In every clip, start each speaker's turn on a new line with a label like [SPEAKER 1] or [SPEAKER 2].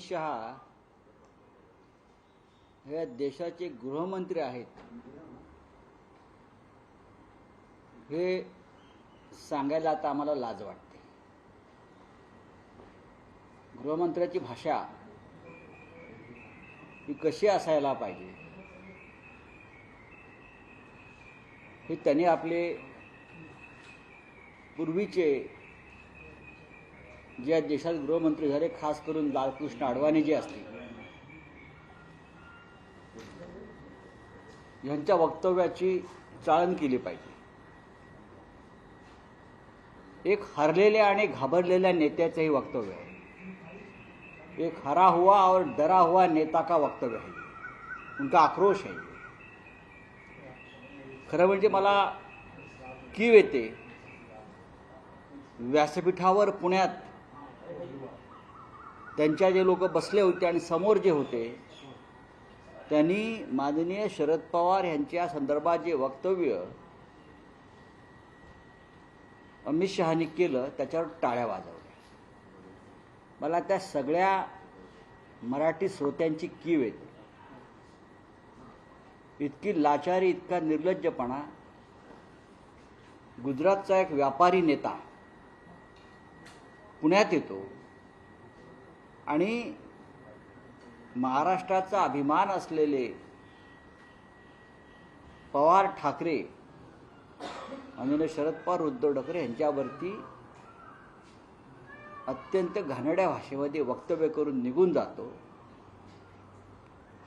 [SPEAKER 1] शहा हे देशाचे गृहमंत्री आहेत. हे सांगायला आता आम्हाला लाज वाटते. गृहमंत्र्याची भाषा ही कशी असायला पाहिजे? हे त्यांनी आपले पूर्वीचे जे देशात गृहमंत्री झाले खास करून लालकृष्ण अडवाणी जे असतील. यांच्या वक्तव्याची चाळण केली पाहिजे. एक हरलेल्या आणि घाबरलेल्या नेत्याचंही वक्तव्य आहे. एक हरा हुआ और डरा हुआ नेता का वक्तव्य आहे. उनका आक्रोश आहे. खरं म्हणजे मला कीव येते. व्यासपीठावर पुण्यात त्यांच्या जे लोक बसले होते आणि समोर जे होते त्यांनी माननीय शरद पवार यांच्या संदर्भात जे वक्तव्य अमित शहानी केलं त्याच्यावर टाळ्या वाजवल्या. मला त्या सगळ्या मराठी श्रोत्यांची कीव येते. इतकी लाचारी इतका निर्लज्जपणा. गुजरातचा एक व्यापारी नेता पुण्यात येतो. आणि महाराष्ट्राचा अभिमान असलेले पवार ठाकरे आणि शरद पवार उद्धव ठाकरे यांच्यावरती अत्यंत घाणड्या भाषेमध्ये वक्तव्य करून निघून जातो.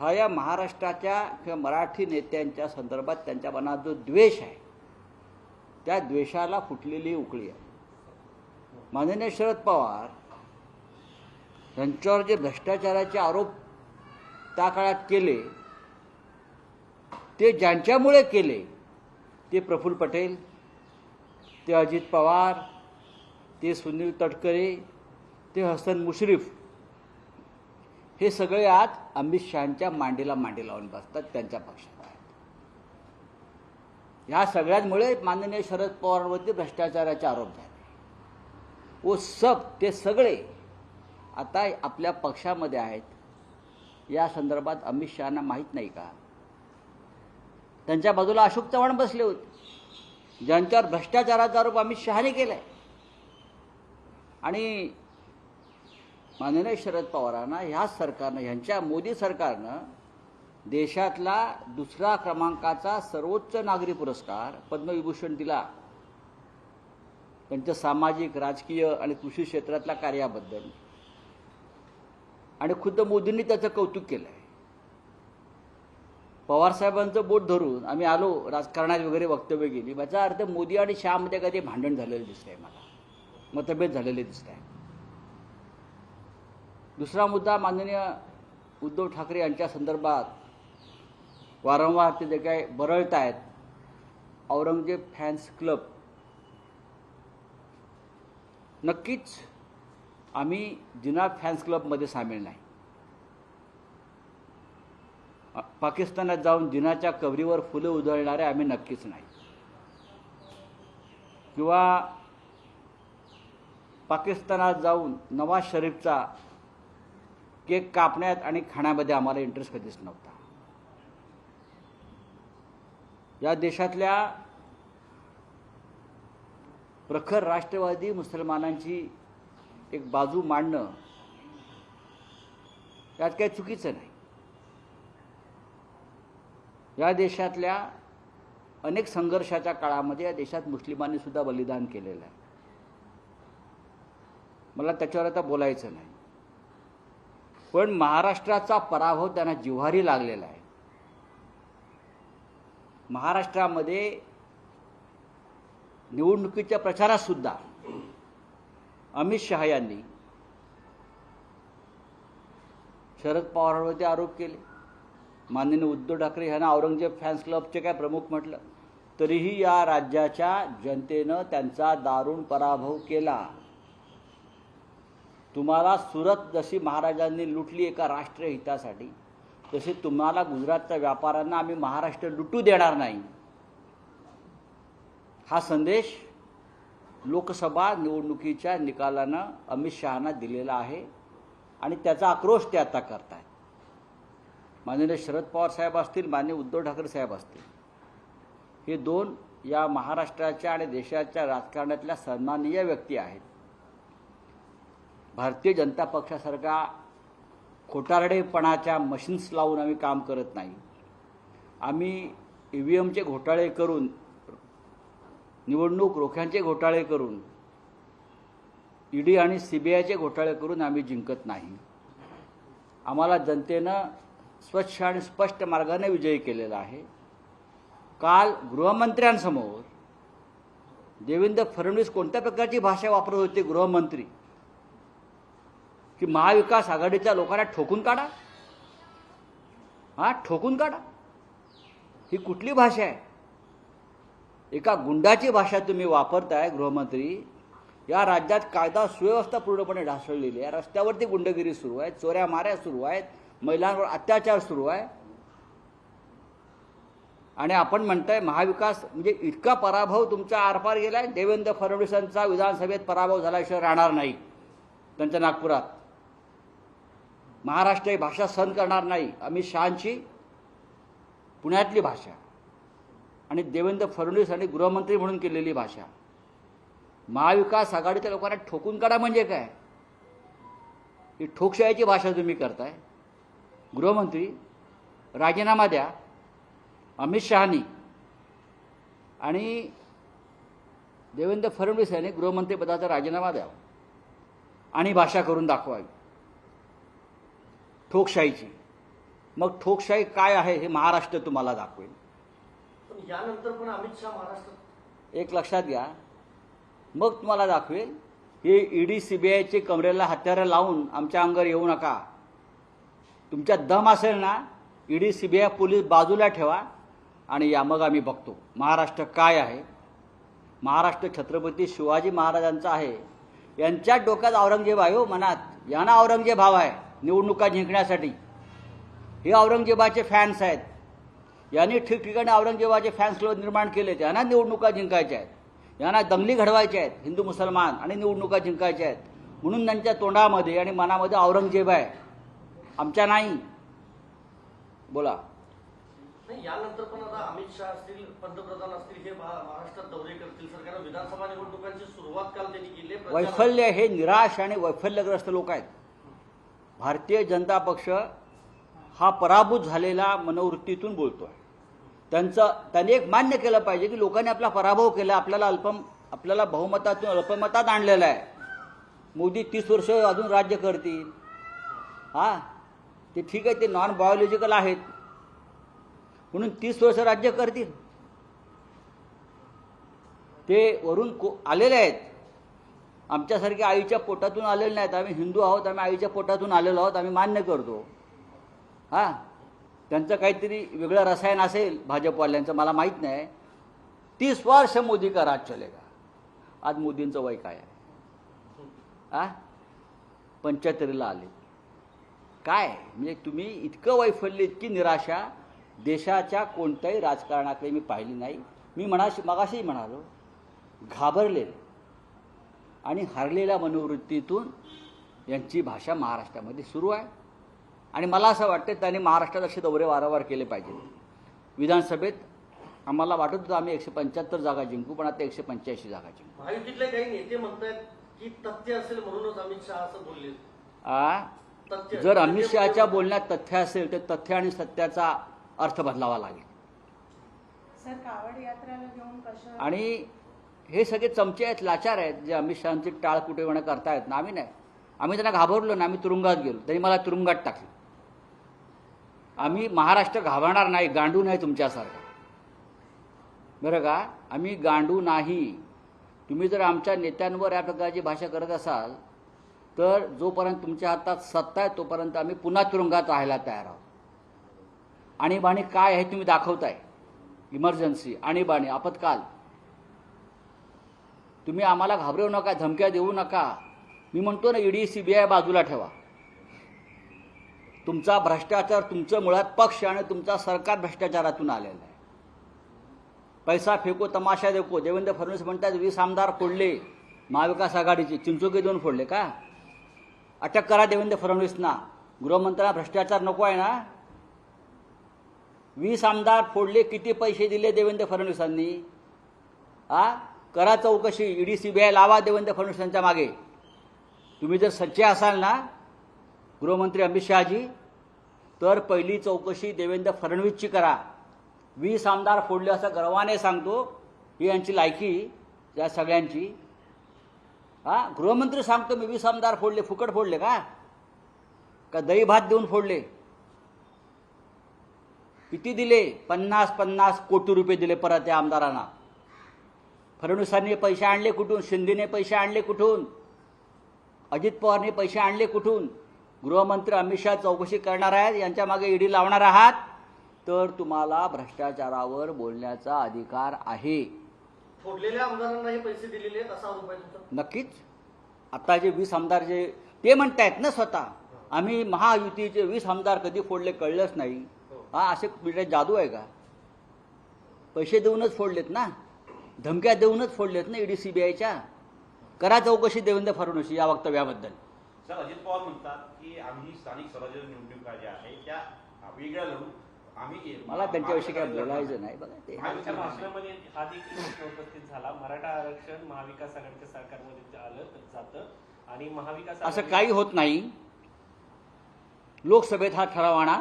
[SPEAKER 1] हा या महाराष्ट्राच्या किंवा मराठी नेत्यांच्या संदर्भात त्यांच्या मनात जो द्वेष आहे त्या द्वेषाला फुटलेली उकळी आहे. माननीय शरद पवार यांच्यावर जे भ्रष्टाचाराचे आरोप त्या काळात केले ते ज्यांच्यामुळे केले ते प्रफुल्ल पटेल ते अजित पवार ते सुनील तटकरे ते हसन मुश्रीफ हे सगळे आज अमित शहाच्या मांडीला मांडी लावून बसतात त्यांच्या पक्षात. आहेत ह्या सगळ्यांमुळे माननीय शरद पवारांवरती भ्रष्टाचाराचे आरोप झाले. व सब ते सगळे आता आपल्या पक्षामध्ये आहेत. या संदर्भात अमित शहाना माहीत नाही का? त्यांच्या बाजूला अशोक चव्हाण बसले होते. ज्यांच्यावर भ्रष्टाचाराचा आरोप अमित शहाने केला आहे आणि माननीय शरद पवारांना ह्या सरकारनं ह्यांच्या मोदी सरकारनं देशातला दुसरा क्रमांकाचा सर्वोच्च नागरी पुरस्कार पद्मविभूषण दिला. त्यांच्या सामाजिक राजकीय आणि कृषी क्षेत्रातल्या कार्याबद्दल. आणि खुद्द मोदींनी त्याचं कौतुक केलं आहे पवारसाहेबांचं बोट धरून आम्ही आलो राजकारणात वगैरे वक्तव्य केली. याचा अर्थ मोदी आणि शहामध्ये कधी भांडण झालेलं दिसतंय मला. मतभेद झालेले दिसत आहे दुसरा मुद्दा माननीय उद्धव ठाकरे यांच्या संदर्भात वारंवार ते जे काय बरळत आहेत औरंगजेब फॅन्स क्लब नक्कीच आम्ही जिना फॅन्स क्लबमध्ये सामील नाही. पाकिस्तानात जाऊन जिनाच्या कवरीवर फुलं उधळणारे आम्ही नक्कीच नाही. किंवा पाकिस्तानात जाऊन नवाज शरीफचा केक कापण्यात आणि खाण्यामध्ये आम्हाला इंटरेस्ट कधीच नव्हता. या देशातल्या प्रखर राष्ट्रवादी मुसलमानांची एक बाजू मांडणं यात काही चुकीचं नाही. या देशातल्या अनेक संघर्षाच्या काळामध्ये या देशात मुस्लिमांनी सुद्धा बलिदान केलेलं आहे. मला त्याच्यावर आता बोलायचं नाही. पण महाराष्ट्राचा पराभव त्यांना जिव्हारी लागलेला आहे. महाराष्ट्रामध्ये निवडणुकीच्या प्रचारातसुद्धा अमित शहा यांनी शरद पवारांवरती आरोप केले. माननीय उद्धव ठाकरे यांना औरंगजेब फॅन्स क्लबचे काय प्रमुख म्हटलं? तरीही या राज्याच्या जनतेनं त्यांचा दारुण पराभव केला. तुम्हाला सुरत जशी महाराजांनी लुटली एका राष्ट्रहितासाठी तसे तुम्हाला गुजरातच्या व्यापाऱ्यांना आम्ही महाराष्ट्र लुटू देणार नाही. हा संदेश लोकसभा निवडणुकीच्या निकालानं अमित शहाना दिलेला आहे आणि त्याचा आक्रोश ते आता करत आहेत माननीय शरद पवार साहेब असतील माननीय उद्धव ठाकरे साहेब असतील हे दोन या महाराष्ट्राच्या आणि देशाच्या राजकारणातल्या सन्माननीय व्यक्ती आहेत. भारतीय जनता पक्षासारखा खोटारडेपणाच्या मशीन्स लावून आम्ही काम करत नाही. आम्ही ई व्ही एमचे घोटाळे करून निवडणूक रोख्यांचे घोटाळे करून ईडी आणि सीबीआयचे घोटाळे करून आम्ही जिंकत नाही. आम्हाला जनतेनं स्वच्छ आणि स्पष्ट मार्गाने विजयी केलेला आहे. काल गृहमंत्र्यांसमोर देवेंद्र फडणवीस कोणत्या प्रकारची भाषा वापरत होते गृहमंत्री? की महाविकास आघाडीच्या लोकांना ठोकून काढा? हा ठोकून काढा. ही कुठली भाषा आहे? एका गुंडाची भाषा तुम्ही वापरताय गृहमंत्री या राज्यात कायदा सुव्यवस्था पूर्णपणे ढासळलेली आहे. रस्त्यावरती गुंडगिरी सुरू आहे चोऱ्या माऱ्या सुरू आहेत महिलांवर अत्याचार सुरू आहे. आणि आपण म्हणताय महाविकास म्हणजे इतका पराभव तुमचा आरपार गेलाय देवेंद्र फडणवीसांचा विधानसभेत पराभव झाल्याशिवाय राहणार नाही त्यांच्या नागपुरात. महाराष्ट्र ही भाषा सहन करणार नाही अमित शहांची पुण्यातली भाषा. आणि देवेंद्र फडणवीस आणि गृहमंत्री म्हणून केलेली भाषा. महाविकास आघाडीच्या लोकांना ठोकून काढा म्हणजे काय? ही ठोकशाहीची भाषा तुम्ही करताय. गृहमंत्री राजीनामा द्या. अमित शहानी आणि देवेंद्र फडणवीस यांनी गृहमंत्रीपदाचा राजीनामा द्यावा आणि भाषा करून दाखवावी. ठोकशाहीची. मग ठोकशाही काय आहे हे महाराष्ट्र तुम्हाला दाखवेल.
[SPEAKER 2] पण यानंतर पण अमित शहा महाराष्ट्रात.
[SPEAKER 1] एक लक्षात घ्या. मग तुम्हाला दाखवेल हे ईडी सीबीआयचे कमरेला हत्यारं लावून आमच्या अंगावर येऊ नका. तुमच्या दम असेल ना ईडी सीबीआय पोलीस बाजूला ठेवा आणि या मग आम्ही बघतो. महाराष्ट्र काय आहे? महाराष्ट्र छत्रपती शिवाजी महाराजांचा आहे. यांच्या डोक्यात औरंगजेब आहे हो मनात. यांना औरंगजेब हवा आहे निवडणुका जिंकण्यासाठी. हे औरंगजेबाचे फॅन्स आहेत. यांनी ठिकठिकाणी औरंगजेबाचे फॅन्स क्लब निर्माण केले त्यांना निवडणुका जिंकायच्या आहेत. यांना दंगली घडवायच्या आहेत. हिंदू मुसलमान आणि निवडणुका जिंकायच्या आहेत. म्हणून त्यांच्या तोंडामध्ये आणि मनामध्ये औरंगजेब आहे. आमच्या नाही. बोला.
[SPEAKER 2] यानंतर पण आता अमित शहा असतील पंतप्रधान असतील हे महा- महाराष्ट्रात दौरे करतील. सरकार विधानसभा निवडणुकांची सुरुवात काल त्यांनी केली
[SPEAKER 1] वैफल्य हे निराश आणि वैफल्यग्रस्त लोक आहेत. भारतीय जनता पक्ष हा पराभूत झालेला मनोवृत्तीतून बोलतो आहे त्यांचं त्यांनी एक मान्य केलं पाहिजे की लोकांनी आपला पराभव केला आपल्याला अल्पम आपल्याला बहुमतातून अल्पमतात आणलेलं आहे. मोदी तीस वर्ष अजून राज्य करतील. हा? ते ठीक आहे ते नॉन बायोलॉजिकल आहेत. म्हणून तीस वर्ष राज्य करतील. ते वरून को आलेले आहेत. आमच्यासारखे आईच्या पोटातून आलेले नाहीत. आम्ही हिंदू आहोत आम्ही आईच्या पोटातून आलेलो आहोत आम्ही मान्य करतो. हां? त्यांचं काहीतरी वेगळं रसायन असेल भाजपवाल्यांचं मला माहीत नाही. तीस वर्ष मोदी का राज चलेगा. आज मोदींचं वय काय आहे? आ? पंच्याहत्तरीला आले. काय? म्हणजे तुम्ही इतकं वैफल्य इतकी निराशा. देशाच्या कोणत्याही राजकारणाकडे मी पाहिली नाही. मी म्हणाशी मगाशी म्हणालो घाबरलेले आणि हरलेल्या मनोवृत्तीतून यांची भाषा महाराष्ट्रामध्ये सुरू आहे. आणि मला असं वाटतं त्यांनी महाराष्ट्रात असे दौरे वारंवार केले पाहिजे विधानसभेत आम्हाला वाटत होतं आम्ही एकशे पंच्याहत्तर जागा जिंकू पण आता एकशे पंच्याऐंशी जागा जिंकू.
[SPEAKER 2] महायुतीतले काही नेते म्हणतायत की तथ्य असेल म्हणूनच अमित शहा असं बोलले.
[SPEAKER 1] आ?
[SPEAKER 2] तथ्य.
[SPEAKER 1] जर अमित शहाच्या बोलण्यात तथ्य असेल तर तथ्य आणि सत्याचा अर्थ बदलावा लागेल.
[SPEAKER 3] सर कावड यात्रेला घेऊन कसं
[SPEAKER 1] आणि हे सगळे चमचे आहेत लाचार आहेत जे अमित शहाची टाळ कुटेपणा करतायत ना आम्ही नाही. आम्ही त्यांना घाबरलो ना आम्ही तुरुंगात गेलो. त्यांनी मला तुरुंगात टाकले. आम्ही महाराष्ट्र घाबरणार नाही गांडू नाही तुमच्यासारखा. बरं का? आम्ही गांडू नाही. तुम्ही जर आमच्या नेत्यांवर या प्रकारची भाषा करत असाल तर जोपर्यंत तुमच्या हातात सत्ता आहे तोपर्यंत आम्ही पुन्हा तुरुंगात राहायला तयार आहोत. आणीबाणी काय आहे तुम्ही दाखवताय? इमर्जन्सी आणीबाणी आपत्काल. तुम्ही आम्हाला घाबरवू नका धमक्या देऊ नका. मी म्हणतो ना ईडी सी बी आय बाजूला ठेवा. तुमचा भ्रष्टाचार तुमचं मुळात पक्ष आणि तुमचा सरकार भ्रष्टाचारातून आलेला आहे. पैसा फेको तमाशा देखो. देवेंद्र फडणवीस म्हणतात वीस आमदार फोडले. महाविकास आघाडीचे. चिंचोके देऊन फोडले का? अटक करा देवेंद्र फडणवीसना. गृहमंत्र्यांना भ्रष्टाचार नको आहे ना? वीस आमदार फोडले किती पैसे दिले देवेंद्र फडणवीसांनी? आ? करा चौकशी. ईडी सीबीआय लावा देवेंद्र फडणवीसांच्या मागे. तुम्ही जर सच्चे असाल ना गृहमंत्री अमित शहाजी तर पहिली चौकशी देवेंद्र फडणवीसची करा. वीस आमदार फोडले असं गर्वाने सांगतो ही यांची लायकी या सगळ्यांची. हा गृहमंत्री सांगतो मी वीस आमदार फोडले फुकट फोडले का? का दही भात देऊन फोडले? किती दिले? पन्नास पन्नास कोटी रुपये दिले परत त्या आमदारांना. फडणवीसांनी पैसे आणले कुठून? शिंदेने पैसे आणले कुठून? अजित पवारने पैसे आणले कुठून? गृहमंत्री अमित शहा चौकशी करणार आहेत यांच्या मागे ईडी लावणार आहात. तर तुम्हाला भ्रष्टाचारावर बोलण्याचा अधिकार आहे.
[SPEAKER 2] फोडलेल्या आमदारांना हे पैसे दिलेले आहेत असा आरोप आहे तुमचा.
[SPEAKER 1] नक्कीच. आता जे वीस आमदार जे ते म्हणतायत ना स्वतः. आम्ही महायुतीचे वीस आमदार कधी फोडले कळलंच नाही.
[SPEAKER 2] हो.
[SPEAKER 1] हा असे म्हणजे जादू आहे का? पैसे देऊनच फोडलेत ना? धमक्या देऊनच फोडलेत ना ईडी सीबीआयच्या करा चौकशी देवेंद्र फडणवीस या वक्तव्याबद्दल.
[SPEAKER 4] सर अजित पवार म्हणतात की आम्ही स्थानिक स्वराज्य निवडणुका ज्या आहे. त्या वेगळ्या लढू आम्ही
[SPEAKER 1] मला त्यांच्याविषयी काय बोलायचं नाही. बघा ते
[SPEAKER 5] आमच्या भाषणामध्ये हा देखील प्रश्न उपस्थित झाला. मराठा आरक्षण महाविकास आघाडीच्या सरकारमध्ये आलं जातं आणि महाविकास
[SPEAKER 1] असं काही होत नाही. लोकसभेत हा ठराव आणा.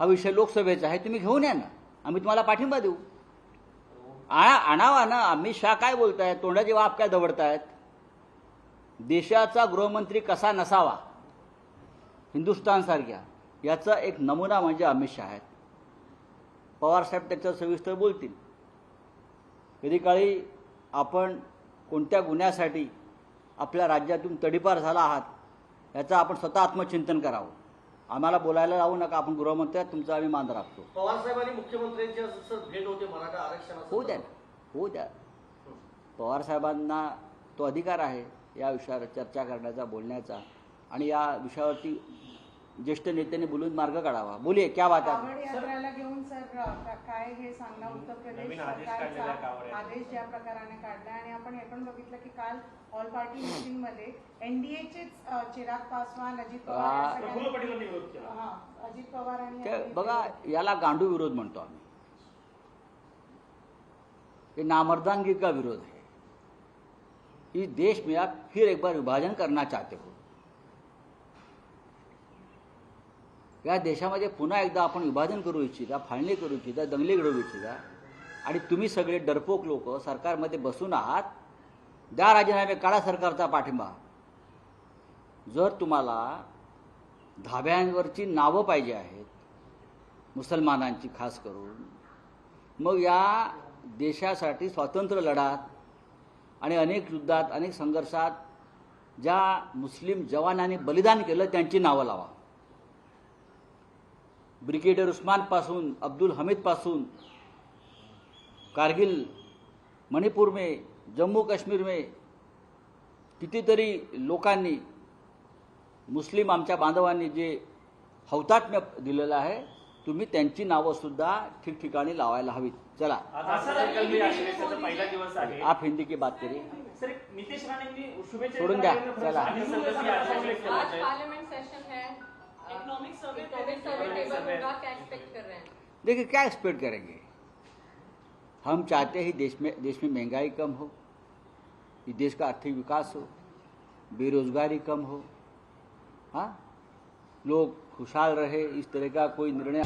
[SPEAKER 1] हा विषय लोकसभेचा आहे. तुम्ही घेऊन या ना. आम्ही तुम्हाला पाठिंबा देऊ. आणा आणावा ना. अमित शहा काय बोलतायत? तोंडाचे वाप काय दवडतायत देशाचा गृहमंत्री कसा नसावा? हिंदुस्थानसारख्या. याचा एक नमुना म्हणजे अमित शहा आहेत. पवारसाहेब त्याच्यावर सविस्तर बोलतील. कधी काळी आपण कोणत्या गुन्ह्यासाठी आपल्या राज्यातून तडीपार झाला आहात याचं आपण स्वतः आत्मचिंतन करावं. आम्हाला बोलायला लावू नका आपण गृहमंत्री आहात, तुमचा आम्ही मान राखतो
[SPEAKER 2] पवार साहेबांनी मुख्यमंत्र्यांची असं भेट होते मराठा आरक्षणाचं
[SPEAKER 1] होऊ द्या ना होऊ द्या. पवार साहेबांना तो अधिकार आहे. या विषयावर चर्चा करण्याचा बोलण्याचा. आणि या विषयावरती ज्येष्ठ नेत्यांनी बोलून मार्ग काढावा. बोलिये क्या बात आहे?
[SPEAKER 3] यात्रेला घेऊन सर काय हे सांगणं उत्तर प्रदेश
[SPEAKER 5] नवीन आदेश आहे
[SPEAKER 3] सरकारचा ज्या प्रकाराने काढला आणि आपण हे पण बघितलं की काल ऑल पार्टी मिटिंगमध्ये एनडीएचेच चिराग पासवान अजित पवार. हा, अजित पवार आणि
[SPEAKER 1] बघा. याला गांडू विरोध म्हणतो आम्ही. ये नामर्दानगी का विरोध है इस देश में आप फिर एक बार विभाजन करना चाहते हो या देशामध्ये पुन्हा एकदा आपण विभाजन करू इच्छिता फाळणी करू इच्छिता दंगली घडवू इच्छिता आणि तुम्ही सगळे डरपोक लोक सरकारमध्ये बसून आहात द्या राजीनामे काढा सरकारचा पाठिंबा जर तुम्हाला धाब्यांवरची नावं पाहिजे आहेत मुसलमानांची खास करून मग या देशासाठी स्वातंत्र्य लढात आणि अनेक युद्धात अनेक संघर्षात ज्या मुस्लिम जवानांनी बलिदान केलं त्यांची नावं लावा. ब्रिगेडियर उस्मानपासून अब्दुल हमीदपासून कारगिल मणिपूर में जम्मू काश्मीर में कितीतरी लोकांनी मुस्लिम आमच्या बांधवांनी जे हौतात्म्य दिलेलं आहे तुम्ही त्यांची नावं सुद्धा ठिकठिकाणी लावायला हवीत. चला.
[SPEAKER 5] आज अर्थसंकल्पीय अधिवेशनाचा पहिला दिवस आहे.
[SPEAKER 1] आप हिंदी की बात करिए.
[SPEAKER 5] सर एक नितेश राणेंनी शुभेच्छा
[SPEAKER 1] सोडून द्या,
[SPEAKER 5] देताना
[SPEAKER 1] चला.
[SPEAKER 5] अर्थसंकल्पीय अधिवेशन
[SPEAKER 6] आज
[SPEAKER 5] केलं
[SPEAKER 6] पार्लियामेंट सेशन है. Economic survey economic survey table होगा. क्या एक्सपेक्ट कर रहे हैं?
[SPEAKER 1] देखिए क्या एक्सपेक्ट करेंगे? हम चाहते हैं देश में देश में महंगाई कम हो इस देश का आर्थिक विकास हो बेरोजगारी कम हो। हाँ? लोग खुशहाल रहे इस तरह का कोई निर्णय